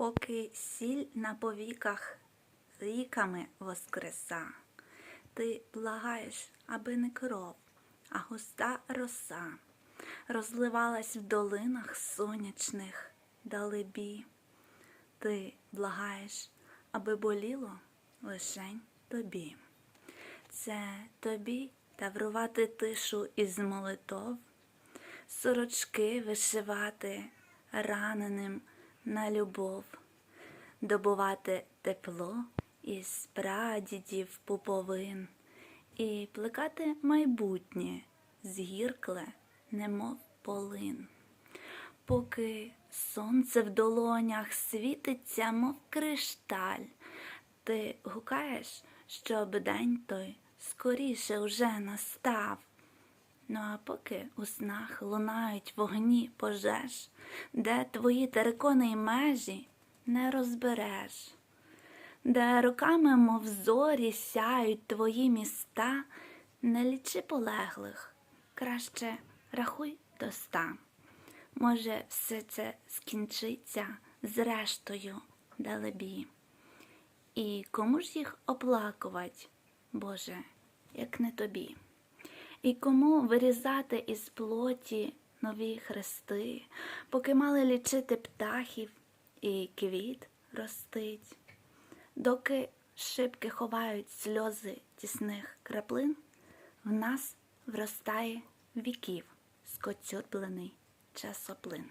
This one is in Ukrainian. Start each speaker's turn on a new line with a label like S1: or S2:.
S1: Поки сіль на повіках ріками воскреса, ти благаєш, аби не кров, а густа роса розливалась в долинах сонячних далебі. Ти благаєш, аби боліло лишень тобі. Це тобі таврувати тишу із молитов, сорочки вишивати раненим на любов, добувати тепло із прадідів пуповин і плекати майбутнє згіркле, немов полин. Поки сонце в долонях світиться, мов кришталь, ти гукаєш, щоб день той скоріше уже настав. Ну а поки у снах лунають вогні пожеж, де твої терикони й межі не розбереш, де роками, мов зорі, сяють твої міста, не лічи полеглих, краще рахуй до ста. Може, все це скінчиться зрештою далебі. І кому ж їх оплакувати, Боже, як не тобі? І кому вирізати із плоті нові хрести, поки мали лічити птахів і квіт ростить, доки шибки ховають сльози тісних краплин, в нас вростає віків скоцюрблений часоплин.